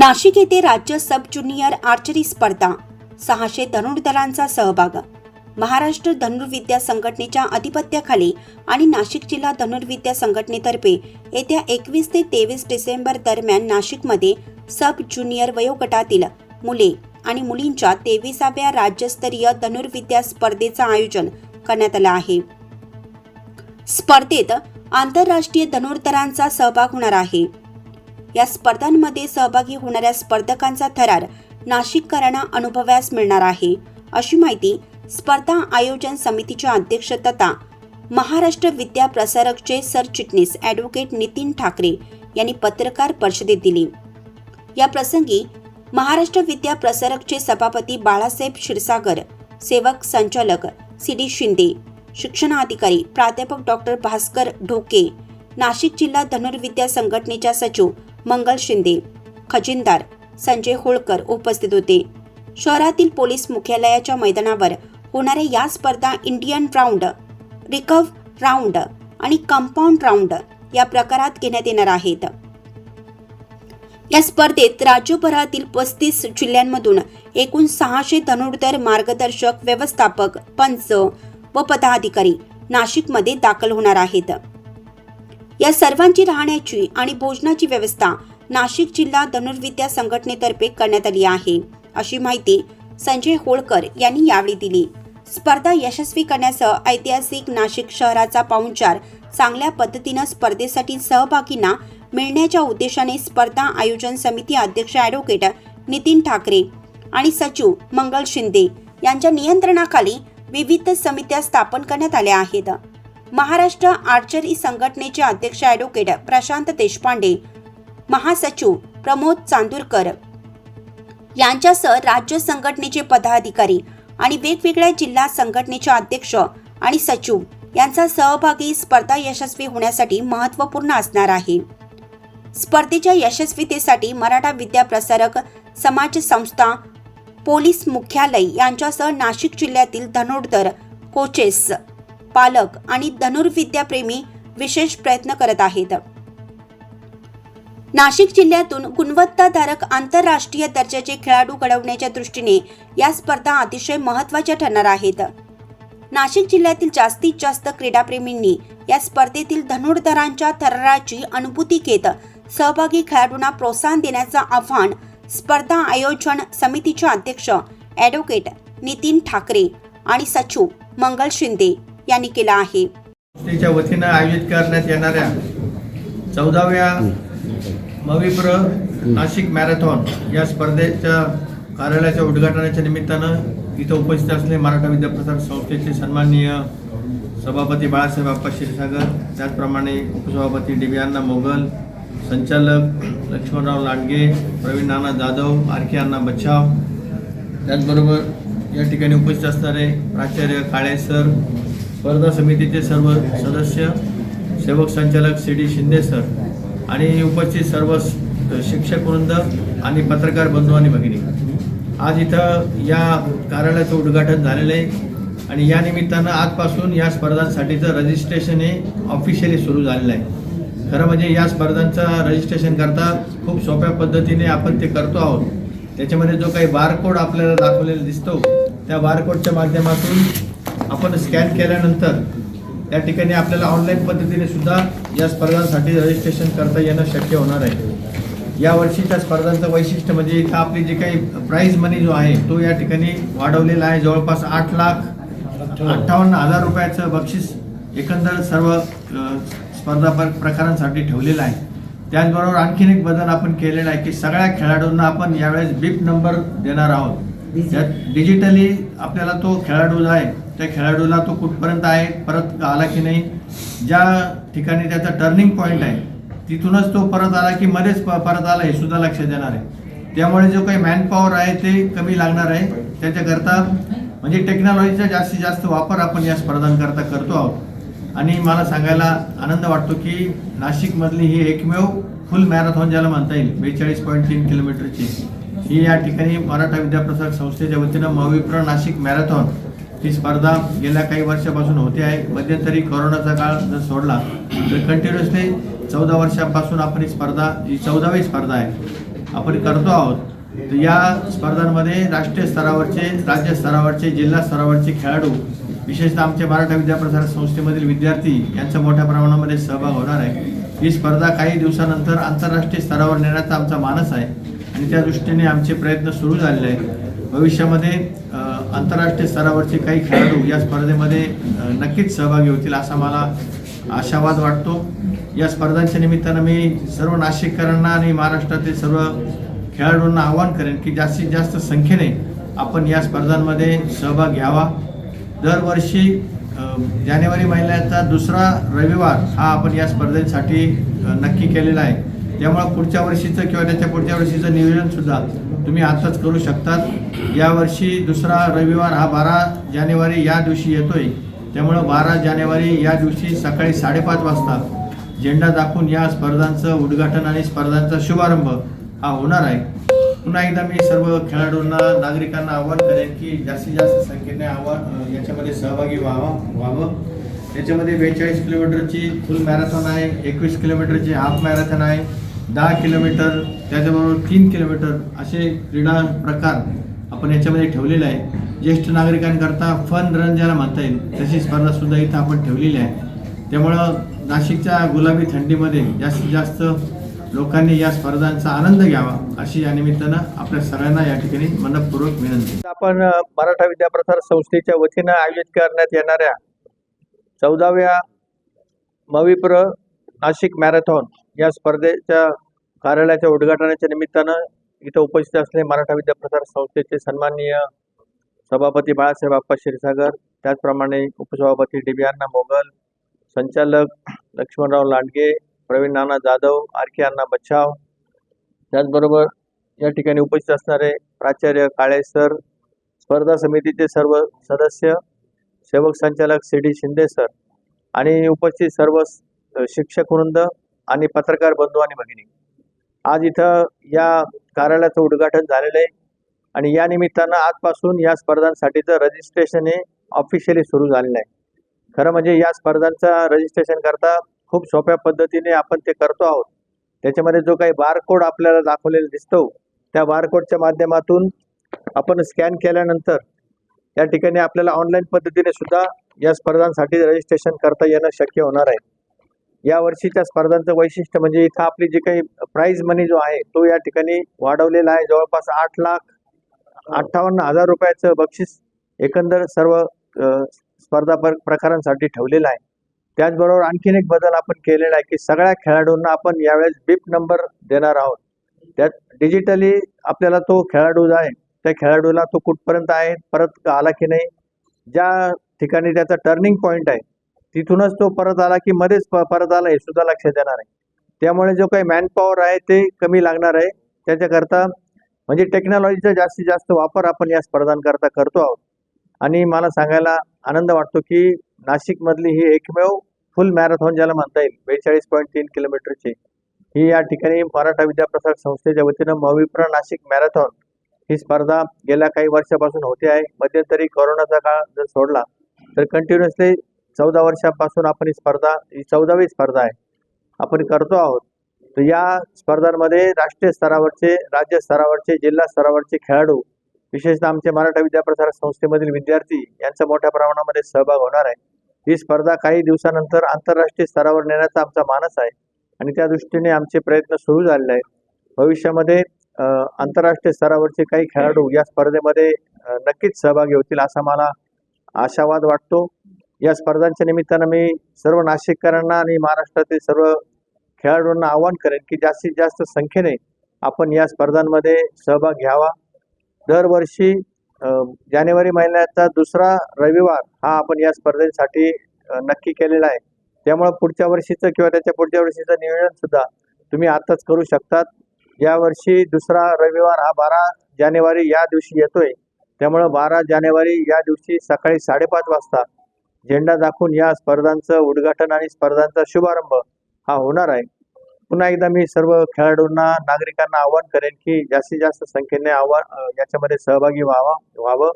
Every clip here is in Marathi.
नाशिक येथे राज्य सब ज्युनियर आर्चरी स्पर्धा सहाशे धनुर्धरांचा सहभाग. महाराष्ट्र धनुर्विद्या संघटनेच्या अधिपत्याखाली आणि नाशिक जिल्हा धनुर्विद्या संघटनेतर्फे येत्या एकवीस ते तेवीस डिसेंबर दरम्यान नाशिकमध्ये सब ज्युनियर वयोगटातील मुले आणि मुलींच्या तेविसाव्या राज्यस्तरीय धनुर्विद्या स्पर्धेचं आयोजन करण्यात आलं आहे. स्पर्धेत आंतरराष्ट्रीय धनुर्धरांचा सहभाग होणार आहे. या स्पर्धांमध्ये सहभागी होणाऱ्या स्पर्धकांचा थरार नाशिककरांना अनुभवास मिळणार आहे. अशी माहिती स्पर्धा आयोजन समितीच्या अध्यक्ष तथा महाराष्ट्र विद्या प्रसारकचे सरचिटणीस ॲडव्होकेट नितीन ठाकरे यांनी पत्रकार परिषदेत दिली. या प्रसंगी महाराष्ट्र विद्या प्रसारकचे सभापती बाळासाहेब क्षीरसागर सेवक संचालक सी डी शिंदे शिक्षणाधिकारी प्राध्यापक डॉक्टर भास्कर ढोके नाशिक जिल्हा धनुर्विद्या संघटनेच्या सचिव मंगल शिंदे खजिनदार संजय होळकर उपस्थित होते. शहरातील पोलीस मुख्यालयाच्या मैदानावर होणाऱ्या या स्पर्धा इंडियन राऊंड रिकव्ह राऊंड आणि कंपाऊंड राऊंड या प्रकारात घेण्यात येणार आहेत. या स्पर्धेत राज्यभरातील पस्तीस जिल्ह्यांमधून एकूण सहाशे धनुर्धर मार्गदर्शक व्यवस्थापक पंच व पदाधिकारी नाशिकमध्ये दाखल होणार आहेत. या सर्वांची राहण्याची आणि भोजनाची व्यवस्था नाशिक जिल्हा धनुर्विद्या संघटनेतर्फे करण्यात आली आहे. अशी माहिती संजय होळकर यांनी यावेळी दिली. स्पर्धा यशस्वी करण्यासह ऐतिहासिक नाशिक शहराचा पाहुणचार चांगल्या पद्धतीनं स्पर्धेसाठी सहभागींना मिळण्याच्या उद्देशाने स्पर्धा आयोजन समिती अध्यक्ष ॲडव्होकेट नितीन ठाकरे आणि सचिव मंगल शिंदे यांच्या नियंत्रणाखाली विविध समित्या स्थापन करण्यात आल्या आहेत. महाराष्ट्र आर्चरी संघटनेचे अध्यक्ष ॲडव्होकेट प्रशांत देशपांडे महासचिव प्रमोद चांदूरकर यांच्यासह राज्य संघटनेचे पदाधिकारी आणि वेगवेगळ्या जिल्हा संघटनेचे अध्यक्ष आणि सचिव यांचा सहभागी स्पर्धा यशस्वी होण्यासाठी महत्त्वपूर्ण असणार आहे. स्पर्धेच्या यशस्वीतेसाठी मराठा विद्या प्रसारक समाज संस्था पोलीस मुख्यालय यांच्यासह नाशिक जिल्ह्यातील धनुर्धर कोचेस पालक आणि धनुर्विद्याप्रेमी विशेष प्रयत्न करत आहेत. नाशिक जिल्ह्यातून गुणवत्ताधारक आंतरराष्ट्रीय दर्जाचे खेळाडू घडवण्याच्या दृष्टीने या स्पर्धा अतिशय महत्त्वाच्या ठरणार आहेत. नाशिक जिल्ह्यातील जास्तीत जास्त क्रीडाप्रेमींनी या स्पर्धेतील धनुर्धरांच्या थराराची अनुभूती घेत सहभागी खेळाडूंना प्रोत्साहन देण्याचं आव्हान स्पर्धा आयोजन समितीचे अध्यक्ष ॲडव्होकेट नितीन ठाकरे आणि सचिव मंगल शिंदे यांनी केलं आहे. संस्थेच्या वतीनं आयोजित करण्यात येणाऱ्या चौदाव्या मविप्र नाशिक मॅरेथॉन या स्पर्धेच्या कार्यालयाच्या उद्घाटनाच्या निमित्तानं इथं उपस्थित असलेले मराठा विद्याप्रसार संस्थेचे सन्माननीय सभापती बाळासाहेब आप्पा क्षीरसागर त्याचप्रमाणे उपसभापती दिव्यांना मोगल संचालक लक्ष्मणराव लांडगे प्रवीण नाना जाधव आरके अण्णा बच्छाव. त्याचबरोबर या ठिकाणी उपस्थित असणारे प्राचार्य काळे सर स्पर्धा समितीचे सर्व सदस्य सेवक संचालक सी डी शिंदे सर आणि उपस्थित सर्व शिक्षक वृंद आणि पत्रकार बंधू आणि भगिनी. आज इथं या कार्यालयाचं उद्घाटन झालेलं आहे आणि या निमित्तानं आजपासून या स्पर्धांसाठीचं रजिस्ट्रेशन हे ऑफिशियली सुरू झालेलं आहे. खरं म्हणजे या स्पर्धांचा रजिस्ट्रेशन करता खूप सोप्या पद्धतीने आपण ते करतो आहोत. त्याच्यामध्ये जो काही बारकोड आपल्याला दाखवलेला दिसतो त्या बारकोडच्या माध्यमातून आपण स्कॅन केल्यानंतर त्या ठिकाणी आपल्याला ऑनलाईन पद्धतीने सुद्धा या स्पर्धांसाठी रजिस्ट्रेशन करता येणं शक्य होणार आहे. या वर्षीच्या स्पर्धांचं वैशिष्ट्य म्हणजे इथं आपली जी काही प्राईज मनी जो आहे तो या ठिकाणी वाढवलेला आहे. जवळपास आठ लाख अठ्ठावन्न हजार रुपयाचं बक्षीस एकंदर सर्व स्पर्धा प्र- प्रकारांसाठी ठेवलेलं आहे. त्याचबरोबर आणखीन एक बदल आपण केलेला आहे की सगळ्या खेळाडूंना आपण यावेळेस बिप नंबर देणार आहोत. डिजिटली आपल्याला तो खेळाडू जो आहे त्या खेळाडूला तो कुठपर्यंत आहे परत आला की नाही ज्या ठिकाणी त्याचा टर्निंग पॉईंट आहे तिथूनच तो परत आला की मध्येच प- परत आला हे सुद्धा लक्ष देणार आहे. त्यामुळे जो काही मॅनपॉवर आहे ते कमी लागणार आहे. त्याच्याकरता म्हणजे टेक्नॉलॉजीचा जास्तीत जास्त वापर आपण या स्पर्धांकरता करतो आहोत. आणि मला सांगायला आनंद वाटतो की नाशिकमधली ही एकमेव फुल मॅरेथॉन ज्याला म्हणता येईल बेचाळीस पॉईंट तीन किलोमीटरची ही या ठिकाणी मराठा विद्याप्रसारक संस्थेच्या वतीनं मविप्र नाशिक मॅरेथॉन ही स्पर्धा गेल्या काही वर्षापासून होते आहे. मध्यंतरी कोरोनाचा काळ जर सोडला तर कंटिन्युअसली चौदा वर्षापासून आपण ही स्पर्धा ही चौदावी स्पर्धा आहे आपण करतो आहोत. तर या स्पर्धांमध्ये राष्ट्रीय स्तरावरचे राज्य स्तरावरचे जिल्हा स्तरावरचे खेळाडू विशेषतः आमच्या मराठा विद्याप्रसार संस्थेमधील विद्यार्थी यांचा मोठ्या प्रमाणामध्ये सहभाग होणार आहे. ही स्पर्धा काही दिवसानंतर आंतरराष्ट्रीय स्तरावर नेण्याचा आमचा मानस आहे आणि त्या दृष्टीने आमचे प्रयत्न सुरू झालेले आहेत. भविष्यामध्ये आंतरराष्ट्रीय स्तरावरचे काही खेळाडू या स्पर्धेमध्ये नक्कीच सहभागी होतील असा मला आशावाद वाटतो. या स्पर्धांच्या निमित्तानं मी सर्व नाशिककरांना आणि महाराष्ट्रातील सर्व खेळाडूंना आवाहन करेन की जास्तीत जास्त संख्येने आपण या स्पर्धांमध्ये सहभाग घ्यावा. दरवर्षी जानेवारी महिन्याचा दुसरा रविवार हा आपण या स्पर्धेसाठी नक्की केलेला आहे. त्यामुळं पुढच्या वर्षीचं किंवा त्याच्या पुढच्या वर्षीचं नियोजनसुद्धा तुम्ही आताच करू शकतात. यावर्षी दुसरा रविवार हा बारा जानेवारी या दिवशी येतोय. त्यामुळं बारा जानेवारी या दिवशी सकाळी साडेपाच वाजता झेंडा दाखवून या स्पर्धांचं उद्घाटन आणि स्पर्धांचा शुभारंभ हा होणार आहे. पुन्हा एकदा मी सर्व खेळाडूंना नागरिकांना आवाहन करेन की जास्तीत जास्त संख्येने आव्हान याच्यामध्ये सहभागी व्हावा व्हावं. याच्यामध्ये बेचाळीस किलोमीटरची फुल मॅरेथॉन आहे एकवीस किलोमीटरची हाफ मॅरेथॉन आहे. दहा किलोमीटर त्याच्याबरोबर तीन किलोमीटर असे क्रीडा प्रकार आपण याच्यामध्ये ठेवलेले आहे ज्येष्ठ नागरिकांकरता फन रन ज्याला म्हणता येईल तशी स्पर्धासुद्धा इथं आपण ठेवलेली आहे. त्यामुळं नाशिकच्या गुलाबी थंडीमध्ये जास्तीत जास्त लोकांनी या स्पर्धांचा आनंद घ्यावा अशी या निमित्तानं आपल्या सगळ्यांना या ठिकाणी मनपूर्वक विनंती. आपण मराठा विद्याप्रसार संस्थेच्या वतीनं आयोजित करण्यात येणाऱ्या चौदाव्या मविप्र नाशिक मॅरेथॉन या स्पर्धेच्या कार्यालयाच्या उद्घाटनाच्या निमित्तानं इथं उपस्थित असलेले मराठा विद्याप्रसार संस्थेचे सन्माननीय सभापती बाळासाहेब आप्पा क्षीरसागर त्याचप्रमाणे उपसभापती डी बी अण्णा मोगल संचालक लक्ष्मणराव लांडगे प्रवीण नाना जाधव आर के अण्णा बच्छाव त्याचबरोबर या ठिकाणी उपस्थित असणारे प्राचार्य काळे सर स्पर्धा समितीचे सर्व सदस्य सेवक संचालक सी डी शिंदे सर आणि उपस्थित सर्व शिक्षक वृंद आणि पत्रकार बंधू आणि भगिनी. आज इथं या कार्यालयाचं उद्घाटन झालेलं आहे आणि या निमित्तानं आजपासून या स्पर्धांसाठीचं रजिस्ट्रेशन हे ऑफिशियली सुरू झालेलं आहे. खरं म्हणजे या स्पर्धांचा रजिस्ट्रेशन करता खूप सोप्या पद्धतीने आपण ते करतो आहोत. त्याच्यामध्ये जो काही बारकोड आपल्याला दाखवलेला दिसतो त्या बारकोडच्या माध्यमातून आपण स्कॅन केल्यानंतर या ठिकाणी आपल्याला ऑनलाईन पद्धतीने सुद्धा या स्पर्धांसाठी रजिस्ट्रेशन करता येणं शक्य होणार आहे. या वर्षीच्या स्पर्धांचं वैशिष्ट्य म्हणजे इथं आपली जी काही प्राईज मनी जो आहे तो या ठिकाणी वाढवलेला आहे. जवळपास आठ लाख अठ्ठावन्न हजार रुपयाचं बक्षीस एकंदर सर्व स्पर्धा प्रकारांसाठी ठेवलेलं आहे. त्याचबरोबर आणखीन एक बदल आपण केलेला आहे की सगळ्या खेळाडूंना आपण यावेळेस बिप नंबर देणार आहोत. त्यात डिजिटली आपल्याला तो खेळाडू जो आहे त्या खेळाडूला तो कुठपर्यंत आहे परत आला की नाही ज्या ठिकाणी त्याचा टर्निंग पॉईंट आहे तिथूनच तो परत आला की मध्येच परत आला हे सुद्धा लक्षात येणार आहे. त्यामुळे जो काही मॅनपॉवर आहे ते कमी लागणार आहे. त्याच्याकरता म्हणजे टेक्नॉलॉजीचा जास्तीत जास्त वापर आपण या स्पर्धांकरता करतो आहोत. आणि मला सांगायला आनंद वाटतो की नाशिकमधली ही एकमेव फुल मॅरेथॉन ज्याला म्हणता येईल बेचाळीस पॉईंट तीन किलोमीटरची ही या ठिकाणी मराठा विद्याप्रसार संस्थेच्या वतीनं मविप्र नाशिक मॅरेथॉन ही स्पर्धा गेल्या काही वर्षापासून होते आहे. मध्यंतरी कोरोनाचा काळ जर सोडला तर कंटिन्युअसली चौदा वर्षापासून आपण ही स्पर्धा ही चौदावी स्पर्धा आहे. आपण करतो आहोत. तर या स्पर्धांमध्ये राष्ट्रीय स्तरावरचे राज्य स्तरावरचे जिल्हा स्तरावरचे खेळाडू विशेषतः आमचे मराठा विद्याप्रसारक संस्थेमधील विद्यार्थी यांचा मोठ्या प्रमाणामध्ये सहभाग होणार आहे. ही स्पर्धा काही दिवसानंतर आंतरराष्ट्रीय स्तरावर नेण्याचा आमचा मानस आहे आणि त्या दृष्टीने आमचे प्रयत्न सुरू झालेले आहेत. भविष्यामध्ये आंतरराष्ट्रीय स्तरावरचे काही खेळाडू या स्पर्धेमध्ये नक्कीच सहभागी होतील असा मला आशावाद वाटतो. या स्पर्धांच्या निमित्तानं मी सर्व नाशिककरांना आणि महाराष्ट्रातील सर्व खेळाडूंना आवाहन करेन की जास्तीत जास्त संख्येने आपण या स्पर्धांमध्ये सहभाग घ्यावा. दरवर्षी जानेवारी महिन्याचा दुसरा रविवार हा आपण या स्पर्धेसाठी नक्की केलेला आहे. त्यामुळे पुढच्या वर्षीचं किंवा त्याच्या पुढच्या वर्षीचं नियोजन सुद्धा तुम्ही आताच करू शकतात. यावर्षी दुसरा रविवार हा बारा जानेवारी या दिवशी येतोय. त्यामुळं बारा जानेवारी या दिवशी सकाळी साडेपाच वाजता झेंडा दाखवून या स्पर्धांचं उद्घाटन आणि स्पर्धांचा शुभारंभ हा होणार आहे. पुन्हा एकदा मी सर्व खेळाडूंना नागरिकांना आवाहन करेन की जास्तीत जास्त संख्येने आव्हान याच्यामध्ये सहभागी व्हावा व्हावं.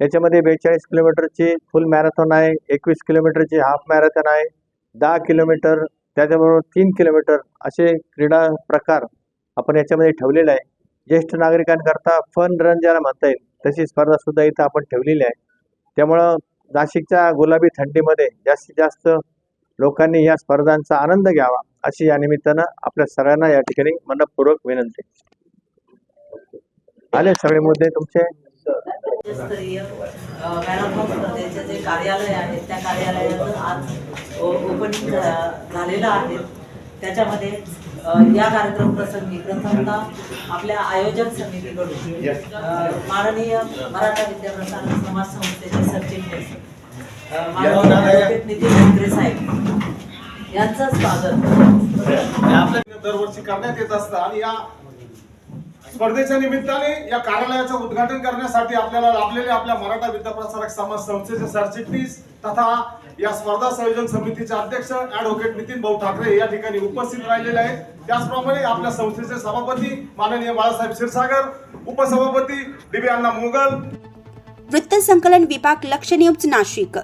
याच्यामध्ये बेचाळीस किलोमीटरची फुल मॅरेथॉन आहे एकवीस किलोमीटरची हाफ मॅरेथॉन आहे दहा किलोमीटर त्याच्याबरोबर तीन किलोमीटर असे क्रीडा प्रकार आपण याच्यामध्ये ठेवलेला आहे. ज्येष्ठ नागरिकांकरता फन रन ज्याला म्हणता येईल तशी स्पर्धा सुद्धा इथं आपण ठेवलेली आहे. त्यामुळं नाशिकच्या गुलाबी थंडीमध्ये जास्तीत जास्त लोकांनी या स्पर्धांचा आनंद घ्यावा अशी या निमित्तानं आपल्या सगळ्यांना या ठिकाणी मनपूर्वक विनंती. आले सगळे मुद्दे तुमचे? स्पर्धेचे जे कार्यालय आहे त्या कार्यालयाचं आज ओपनिंग झालेलं आहे. त्याच्यामध्ये या कार्यक्रम प्रसंगी प्रथमतः आपल्या आयोजक समितीकडून माननीय मराठा विद्याप्रसारक समाज संस्थेचे सरचिटणीस नितीन ठाकरे साहेब यांचं स्वागत. दरवर्षी करण्यात येत असतं आणि या स्पर्धेच्या निमित्ताने या कार्यालयाचं उद्घाटन करण्यासाठी आपल्याला लाभलेले आपल्या मराठा विद्याप्रसारक समाज संस्थेचे सरचिटणीस तथा या स्पर्धा संयोजन समितीचे अध्यक्ष ऍडव्होकेट नितीन भाऊ ठाकरे या ठिकाणी उपस्थित राहिलेले आहेत. त्याचप्रमाणे आपल्या संस्थेचे सभापती माननीय बाळासाहेब क्षीरसागर उपसभापती दिव्यांना मुघल अण्णा मुघल विभाग लक्ष न्यूज नाशिक.